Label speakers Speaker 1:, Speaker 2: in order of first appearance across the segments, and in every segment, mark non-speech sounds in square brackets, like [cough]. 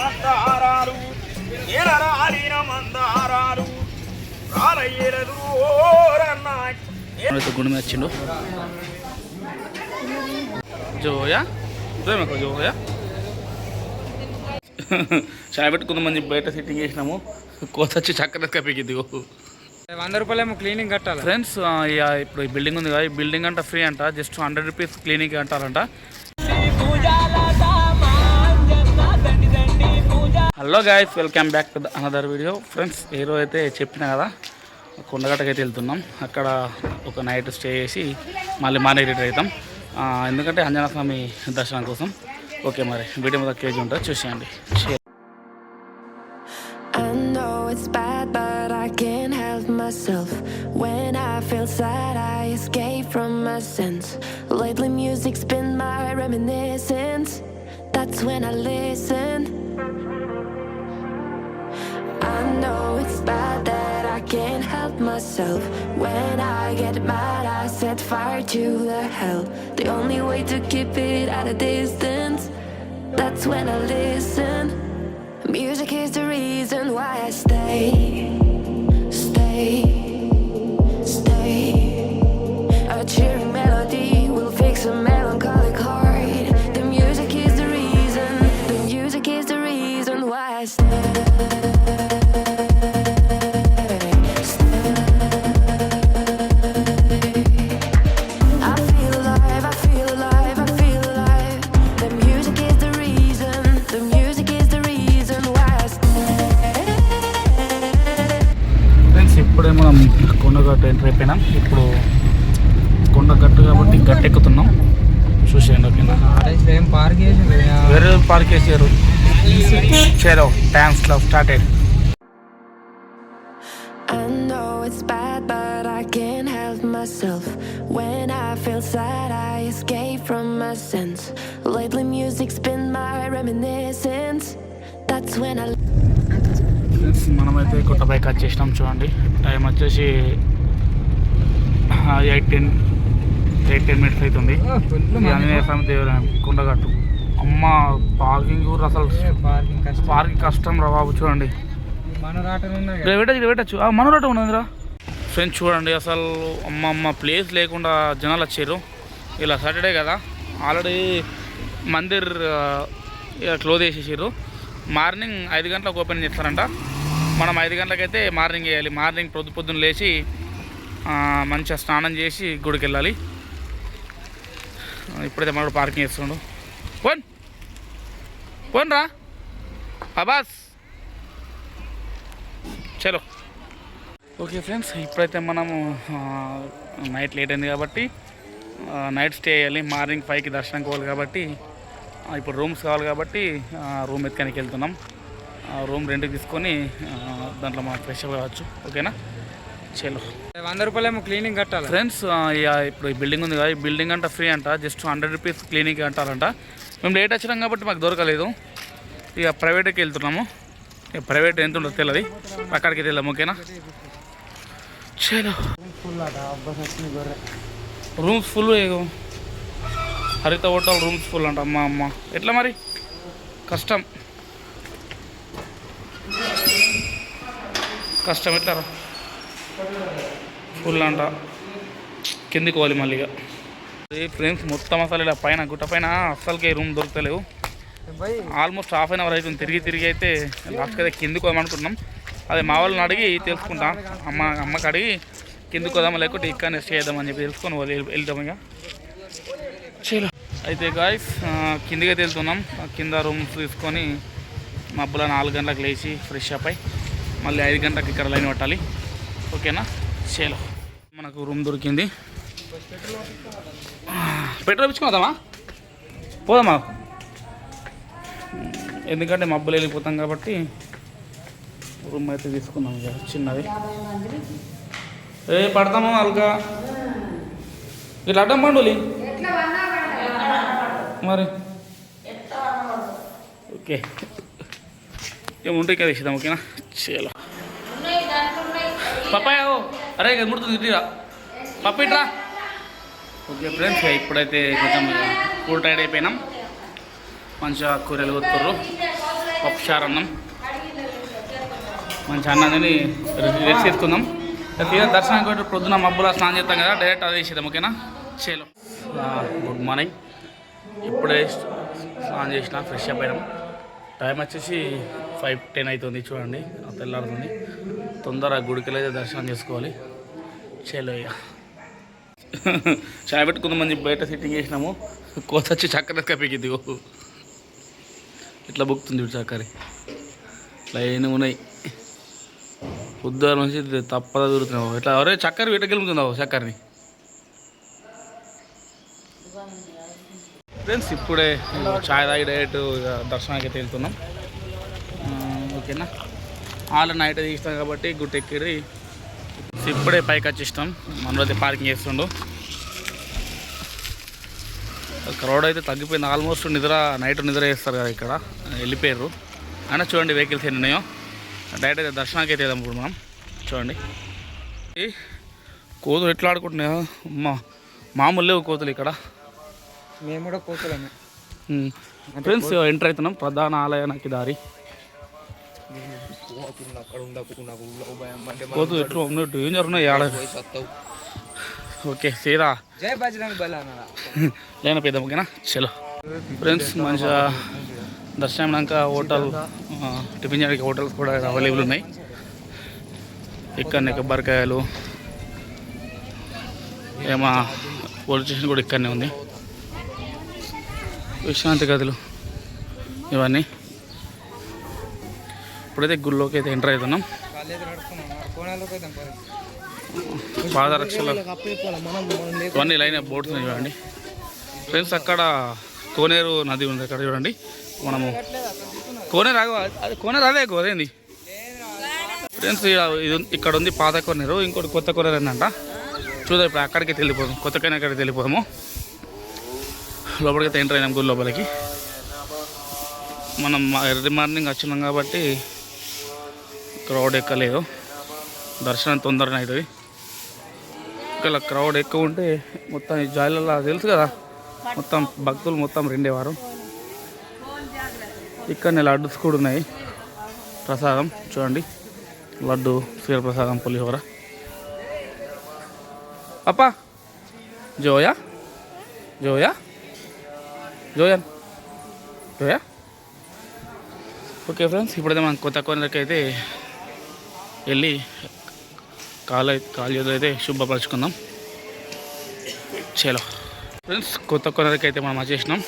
Speaker 1: మందారాలు ఏలరాలిన మందారాలు రాలయ్యలదు
Speaker 2: మీద వచ్చిండు. జోయా? జోయా జోయా? చాయ్ పెట్టుకుందామని బయట సిట్టింగ్ చేసినాము. కోత వచ్చి చక్కర కప్పికిద్ది
Speaker 3: వంద రూపాయలేమో క్లీనింగ్ కట్టాలి?
Speaker 2: ఫ్రెండ్స్ ఇప్పుడు ఈ బిల్డింగ్ ఉంది కదా ఈ బిల్డింగ్ అంట ఫ్రీ అంట. జస్ట్ హండ్రెడ్ రూపీస్ క్లినిక్ అంటారంట. Hello guys welcome back to another video friends ఈరోజు అయితే చెప్పిన కదా కొండగట్టకి అయితే వెళ్తున్నాం అక్కడ ఒక నైట్ స్టే చేసి మళ్ళీ మార్నింగ్ రిటర్న్ అవుతాం ఎందుకంటే అంజనా స్వామి దర్శనం కోసం ఓకే మరి వీడియో మీద కేజీ ఉంటుంది చూసేయండి
Speaker 4: myself. When I feel sad, I escape from my sense. Lately, music's been my reminiscence. That's when I listen. Bad that I can't help myself. When I get mad, I set fire to the hell. The only way to keep it at a distance. That's when I listen. Music is the reason why I stay,
Speaker 2: Kondagattu enter అయిపోయినాం ఇప్పుడు కొండగట్టు కాబట్టి గట్టెక్కుతున్నాం చూసేయండి ఓకేనా వేరే park చేసారు చలో dance club started
Speaker 4: I know it's bad, but I can't help myself. When I feel sad, I escape from my sense. Lately, music's been my reminiscence. That's when I.
Speaker 2: Friends మనమైతే కొత్త bike వచ్చేసినాం చూడండి time వచ్చేసి eight ten eight ten minutes అవుతుంది. ఇది ఆంజనేయ స్వామి దేవాలయం కొండగట్టు. అమ్మ parking కూడా అసలు
Speaker 3: పార్కింగ్ కష్టం.
Speaker 2: రా బాబు చూడండి. పెట్టచ్చు పెట్టచ్చు. మనోరాట ఉన్నదిరా. ఫ్రెండ్స్ చూడండి అసలు అమ్మ అమ్మ ప్లేస్ లేకుండా జనాలు వచ్చారు. ఇలా సాటర్డే కదా. ఆల్రెడీ మందిర్ క్లోజ్ చేసేసారు. మార్నింగ్ ఐదు గంటలకు ఓపెన్ చేస్తారంట. మనం ఐదు గంటలకైతే మార్నింగ్ వేయాలి. మార్నింగ్ పొద్దు పొద్దున్న లేచి మంచిగా స్నానం చేసి గుడికి వెళ్ళాలి ఇప్పుడైతే మనడు పార్కింగ్ చేస్తుండు పోన్! పోన్ రా! అబాస్! చలో. ఓకే ఫ్రెండ్స్ ఇప్పుడైతే మనము నైట్ లేట్ అయింది కాబట్టి నైట్ స్టే చేయాలి. మార్నింగ్ ఫైవ్కి దర్శనం కావాలి కాబట్టి ఇప్పుడు రూమ్స్ కావాలి కాబట్టి రూమ్ ఎత్తుకానికి వెళ్తున్నాం. ఆ, రూమ్ రెంట్కి తీసుకొని దాంట్లో మనం ఫ్రెష్ కావచ్చు. ఓకేనా? చలో
Speaker 3: వంద రూపాయలేమో క్లీనింగ్ కట్టాలి.
Speaker 2: ఫ్రెండ్స్ ఇప్పుడు ఈ బిల్డింగ్ ఉంది కదా ఈ బిల్డింగ్ అంట ఫ్రీ అంట జస్ట్ హండ్రెడ్ రూపీస్ క్లినిక్ అంటారంట మేము లేట్ వచ్చినాం కాబట్టి మాకు దొరకలేదు. ఇక ప్రైవేట్కి వెళ్తున్నాము. ఇక ప్రైవేట్ ఎంత ఉండదు తెలియదు అక్కడికి వెళ్దాం ఓకేనా చలో rooms full Haritha hotel rooms full అంట అమ్మ అమ్మ. ఎట్లా మరి? కష్టం. కష్టం ఎట్లా ఫుల్ అంట కిందికి పోవాలి మళ్ళీ ఇక. ఫ్రెండ్స్ మొత్తం అసలు ఇలా పైన గుట్ట పైన అస్సలకి రూమ్ దొరకలేవు ఆల్మోస్ట్ హాఫ్ అన్ అవర్ అవుతుంది. తిరిగి తిరిగి అయితే లాస్ట్కి అయితే కిందికి పోదామనుకుంటున్నాం అదే మా వాళ్ళని అడిగి తెలుసుకుంటాం. అమ్మ అమ్మకి అడిగి కిందికి పోదామా లేకుంటే ఇక్కడ స్టే చేద్దామని చెప్పి తెలుసుకొని వాళ్ళు వెళ్తాం ఇక. చలో. అయితే గాయస్ కిందికి అయితే వెళ్తున్నాం. కింద రూమ్స్ తీసుకొని మబ్బుల నాలుగు గంటలకు లేచి ఫ్రెష్ అప్ అయి మళ్ళీ ఐదు గంటలకు ఇక్కడ లైన్ పట్టాలి. ఓకేనా? చేలో. మనకు రూమ్ దొరికింది. పెట్రోల్ ఇచ్చుకోదామా పోదామా? ఎందుకంటే మబ్బులు వెళ్ళిపోతాం కాబట్టి రూమ్ అయితే తీసుకున్నాం ఇక చిన్నది. ఏ పడతాము అల్గా ఇట్లా అడ్డం పండులి. మరి? ఓకే. ఏముంటే ఉంటే తీసిద్దాం ఓకేనా? చేలో. పప్పాయ ఓ, అరే ఇక ముడుతుంది ఇట్లా పప్పు ఇట్రా. ఓకే ఫ్రెండ్స్ ఇప్పుడైతే కొంచెం కూల్ టైడ్ అయిపోయినాం. మంచిగా కూరలు కొత్తుర్రు పప్పుచారు అన్నం. మంచి అన్నం తిని రెస్ట్ తీసుకుందాం. తీరా దర్శనానికి పోయి పొద్దున మబ్బులా స్నానం చేస్తాం కదా డైరెక్ట్ అదే చేసేద్దాం ఓకేనా? చేలో. గుడ్ మార్నింగ్ ఇప్పుడే స్నానం చేసిన ఫ్రెష్ అప్ అయినాం. టైం వచ్చేసి ఫైవ్ టెన్ అవుతుంది చూడండి తెల్లారుతుంది. తొందరగా గుడికి అయితే దర్శనం చేసుకోవాలి. చేలో చాయ్ పెట్టుకుందామని మంది బయట సిట్టింగ్ చేసినాము. కోత వచ్చి చక్కెర కప్పికింది ఇట్లా బుక్తుంది చూడు చక్కరి. లైన్ ఉన్నాయి. ఉద్దారు నుంచి తప్పదా దూరుతున్నావు ఇట్లా ఎవరే చక్కెర వీటకెళ్తున్నావు చక్కెరని? ఫ్రెండ్స్ ఇప్పుడే చాయ్ తాగి డైరెక్ట్ దర్శనానికి అయితే వెళ్తున్నాం. ఓకేనా? ఆల్ నైట్ తీస్తాం కాబట్టి గుట్ట ఎక్కిరి ఇప్పుడే పైకి వచ్చేస్తాం మనలో పార్కింగ్ చేస్తుండు. క్రౌడ్ అయితే తగ్గిపోయింది. ఆల్మోస్ట్ నిద్ర నైట్ నిద్ర చేస్తారు కదా ఇక్కడ. వెళ్ళిపోయారు అయినా చూడండి వెహికల్స్ ఎన్ని ఉన్నాయో డైరెక్ట్ అయితే దర్శనానికి అయితే వెళ్దాం ఇప్పుడు మనం. చూడండి. కోతులు ఎట్లా ఆడుకుంటున్నాయో. అమ్మా మామూలు లేవు కోతులు ఇక్కడ.
Speaker 3: మేము కూడా కోతులమే.
Speaker 2: ఫ్రెండ్స్ ఎంటర్ అవుతున్నాం. ప్రధాన ఆలయానికి దారి. ఎట్లా ఓకే సీదా.
Speaker 3: జై బజరంగ్ బలి అన్నారా
Speaker 2: లేన పెద్ద ఓకేనా చలో. ఫ్రెండ్స్ మంచిగా దర్శనం హోటల్ టిఫిన్ చేయడానికి హోటల్స్ కూడా అవైలబుల్ ఉన్నాయి. ఇక్కడనే కొబ్బరికాయలు ఏమా పోలీస్ స్టేషన్ కూడా ఇక్కడనే ఉంది. విశ్రాంతి గదులు ఇవన్నీ. ఇప్పుడైతే గుళ్ళోకి అయితే ఎంటర్ అవుతున్నాం. పాదరక్షలు ఇవన్నీ లైన్ బోట్స్ ఉన్నాయి చూడండి. ఫ్రెండ్స్ అక్కడ కోనేరు నది ఉంది అక్కడ చూడండి. మనము కోనేరు అది కోనేరు అదే అదేంది? ఫ్రెండ్స్ ఇది ఇక్కడ ఉంది పాత కోనేరు ఇంకోటి కొత్త కోనేరు ఏంటంట చూద్దాం ఇప్పుడు అక్కడికి వెళ్ళిపోదాం కొత్త కోనేరు అక్కడికి వెళ్ళిపోదాము. లోపలికి అయితే ఎంటర్ అయినాం గుడి లోపలికి. మనం ఎర్లీ మార్నింగ్ వచ్చినాం కాబట్టి క్రౌడ్ ఎక్కలేదు. దర్శనం తొందరగా అవుతుంది ఇక్కడ క్రౌడ్ ఎక్కువ ఉంటే మొత్తం ఈ జాయిలలో తెలుసు కదా మొత్తం భక్తులు మొత్తం రెండేవారు. ఇక్కడ లడ్డూస్ కూడా ఉన్నాయి. ప్రసాదం చూడండి. లడ్డు క్షీర ప్రసాదం పులిహోర. అప్పా! జోయా? జోయా? జోయా? జోయా? ఓకే ఫ్రెండ్స్ ఇప్పుడైతే మనం కొత్త కొనరికి వెళ్ళి కాలు కాలు చేతులు అయితే శుభ్రపరచుకుందాం. చలో. ఫ్రెండ్స్ కొత్త కొనరికి అయితే మనం వచ్చేసినాం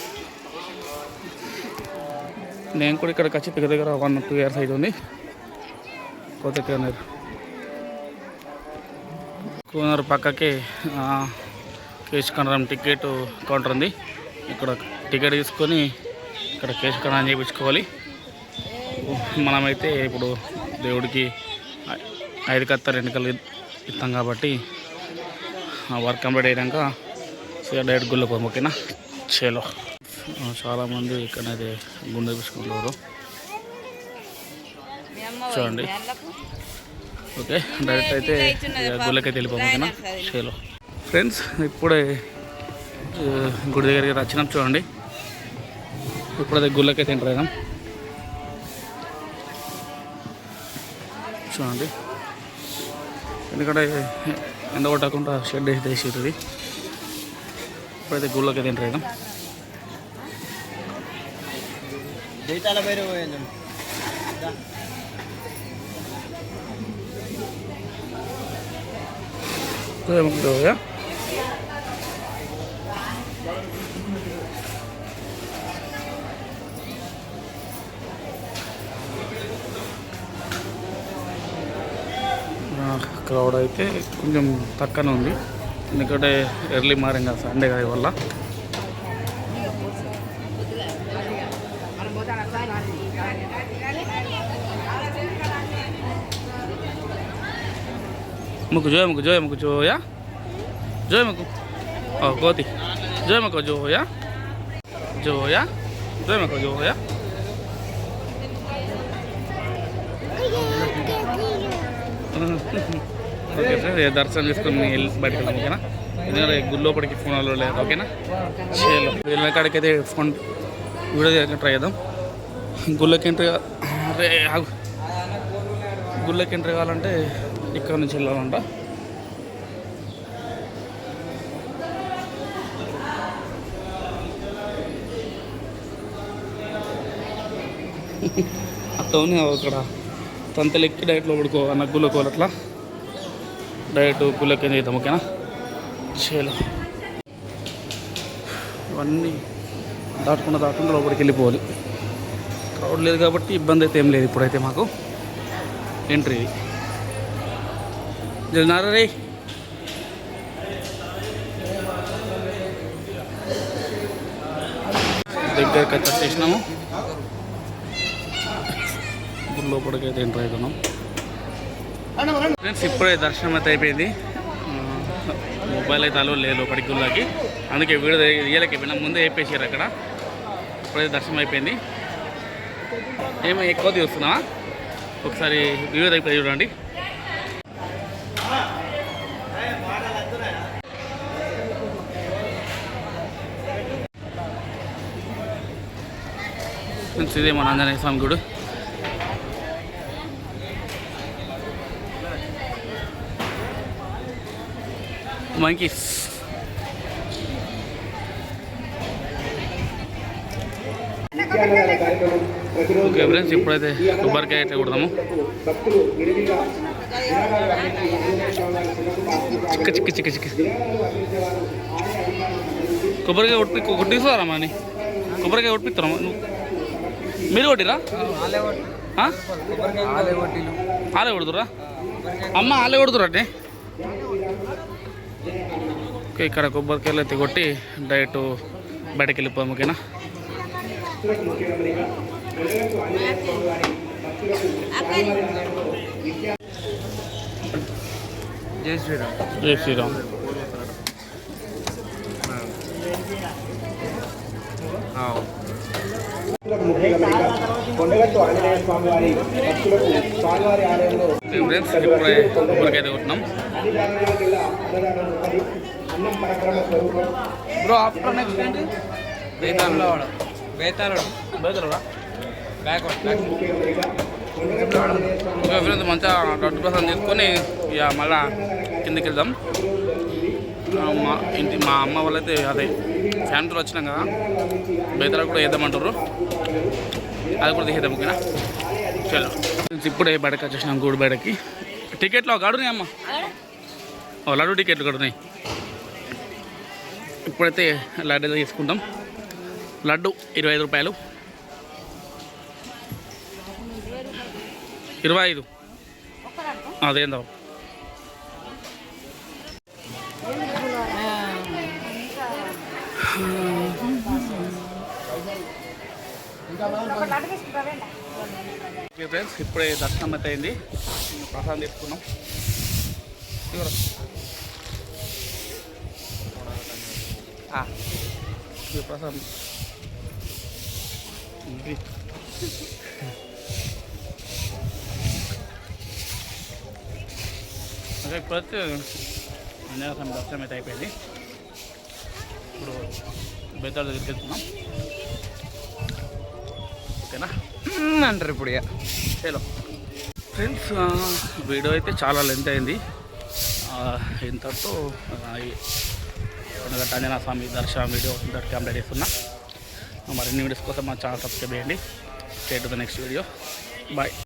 Speaker 2: నేను కూడా ఇక్కడికి వచ్చి దగ్గర దగ్గర వన్ టూ ఇయర్స్ అవుతుంది. కొత్త కోనర్. కోనర్ పక్కకి కేసు కనరం టికెట్ కౌంటర్ ఉంది. ఇక్కడ టికెట్ తీసుకొని ఇక్కడ కేసు కనరం చేయించుకోవాలి. మనమైతే ఇప్పుడు దేవుడికి ఐదు కత్త రెండు కళ్ళు ఇస్తాం కాబట్టి వర్క్ కంప్లీట్ అయ్యాక సీదా డైరెక్ట్ గుళ్ళకి పోదాం ఓకేనా? చేలో. చాలామంది ఇక్కడైతే గుండె తీసుకుంటారు చూడండి. ఓకే డైరెక్ట్ అయితే ఇక గుళ్ళకి అయితే ఓకేనా? చేలో. ఫ్రెండ్స్ ఇప్పుడే గుడి దగ్గరికి వచ్చినాం చూడండి. ఇప్పుడైతే గుళ్ళకి అయితే ఎంటర్ అయినాం. చూడండి. ఎందుకంటే ఎండ కొట్టకుండా షెడ్ వేసి వేసేది ఇప్పుడైతే గుళ్ళకి అయితే ఎంటర్ అయినాం ఏమవుతుందో క్రౌడ్ అయితే కొంచెం తక్కువనే ఉంది. ఎందుకంటే ఎర్లీ మార్నింగ్ సండే కదా వల్ల ముక్కు జోయ ముక్కు జోయ ముక్కు జోయ జోయ ముక్కు. ఓ కోతి. జోయ ముక్కు జోయ జోయ జోయ ముక్కు జోయ [laughs] ఓకే సార్ దర్శనం చేసుకుని వెళ్ళి బయటకు వెళ్దాం ఓకేనా? ఎందుకంటే గుడి లోపలికి ఫోన్ అలో లేదు ఓకేనా? చేయాలి వెళ్ళిన కాడికి అయితే ఫోన్ వీడియో ట్రై చేద్దాం. గుళ్ళకి ఎంట్రీ అరే గుళ్ళకి ఎంట్రీ కావాలంటే ఇక్కడ నుంచి వెళ్ళాలంట. అట్లా ఉంది అక్కడ. తంతలు ఎక్కి డైరెక్ట్లో పడుకో అన్న గుళ్ళకోవాలి అట్లా. డైరెక్ట్ గుళ్ళకి చేద్దాం ఓకేనా? చేయాలి ఇవన్నీ దాటుకుంటూ దాటుకుంటూ లోపలికి వెళ్ళిపోవాలి. క్రౌడ్ లేదు కాబట్టి ఇబ్బంది అయితే ఏం లేదు ఇప్పుడైతే మాకు. ఎంట్రీ జరిగినారా రే? దగ్గరికి అయితే వచ్చేసినాము ఇప్పుడు లోపలికి అయితే ఎంట్రీ అవుతున్నాం ఫ్రెండ్స్ ఇప్పుడే దర్శనం అయితే అయిపోయింది. మొబైల్ అయితే అలో లేదు లోపలికి గుళ్ళకి. అందుకే వీడియో తీయలేక విన్నా ముందే వేపేసారు అక్కడ. ఇప్పుడైతే దర్శనం అయిపోయింది. ఏమో ఎక్కువ చూస్తున్నావా? ఒకసారి వీడియో దగ్గర చూడండి. ఫ్రెండ్స్ ఇదే మన ఆంజనేయ స్వామి గుడి. మంకీస్ ఓకే ఫ్రెండ్స్ ఇప్పుడైతే కొబ్బరికాయ అయితే కొడదాము. చిక్క చిక్క చిక్క చిక్క. కొబ్బరికాయ కొట్టి కొట్టిస్తారా అని కొబ్బరికాయ కొట్టిస్తారా నువ్వు? మీరు కొట్టిరా?
Speaker 3: ఆలే
Speaker 2: కొడుతురా అమ్మ ఆలే కొడుతురా అంటే ఓకే ఇక్కడ కొబ్బరికాయలు అయితే కొట్టి డైరెక్ట్ బయటకు వెళ్ళిపోయాము ఓకేనా?
Speaker 3: జై శ్రీరామ్.
Speaker 2: జై శ్రీరామ్.
Speaker 1: కొండగట్టు ఆంజనేయ స్వామి వారి భక్తులకు స్వామివారి ఆలయంలో
Speaker 2: ఓకే ఫ్రెండ్స్ ఇప్పుడే బ్రో ఆఫ్టర్ నెక్స్ట్ ఏంటి?
Speaker 3: బేతాళుడు బేతాళుడు
Speaker 2: మంచిగా లడ్డు ప్రసాదం తీసుకొని ఇక మళ్ళా కిందకి వెళ్దాం. మా ఇంటి మా అమ్మ వాళ్ళైతే అదే ఫ్యామిలీతో వచ్చినాం కదా. బయట కూడా వేద్దామంటారు అది కూడా తీసేద్దాం ఓకేనా? చలో. ఇప్పుడే బయటకు వచ్చేసినాం గూడు బయటకి టికెట్లు ఒక అడుగునాయి అమ్మ. ఓ లడ్డు టికెట్లు కడుతున్నాయి ఇప్పుడైతే లడ్డు తీసుకుంటాం. లడ్డు ఇరవై ఐదు రూపాయలు. ఇరవై ఐదు. అదేందా ఫ్రెండ్స్ ఇప్పుడే దర్శనం అయితే అయింది ప్రసాదం తీసుకున్నాం ప్రసాదం. అదే ఇప్పుడైతే దర్శనం అయితే అయిపోయింది. ఇప్పుడు బెత్తాల దగ్గరికి వెళ్తున్నాం. ఓకేనా?
Speaker 3: అంటారు ఇప్పుడు ఇక.
Speaker 2: హలో. ఫ్రెండ్స్ వీడియో అయితే చాలా లెంత్ అయింది. ఇంతటితో కొండగట్ట ఆంజనేయ స్వామి దర్శనం వీడియో ఇంతటి కంప్లీట్ చేస్తున్నా. మరిన్ని వీడియోస్ కోసం మా ఛానల్ సబ్స్క్రైబ్ చేయండి. State the next video bye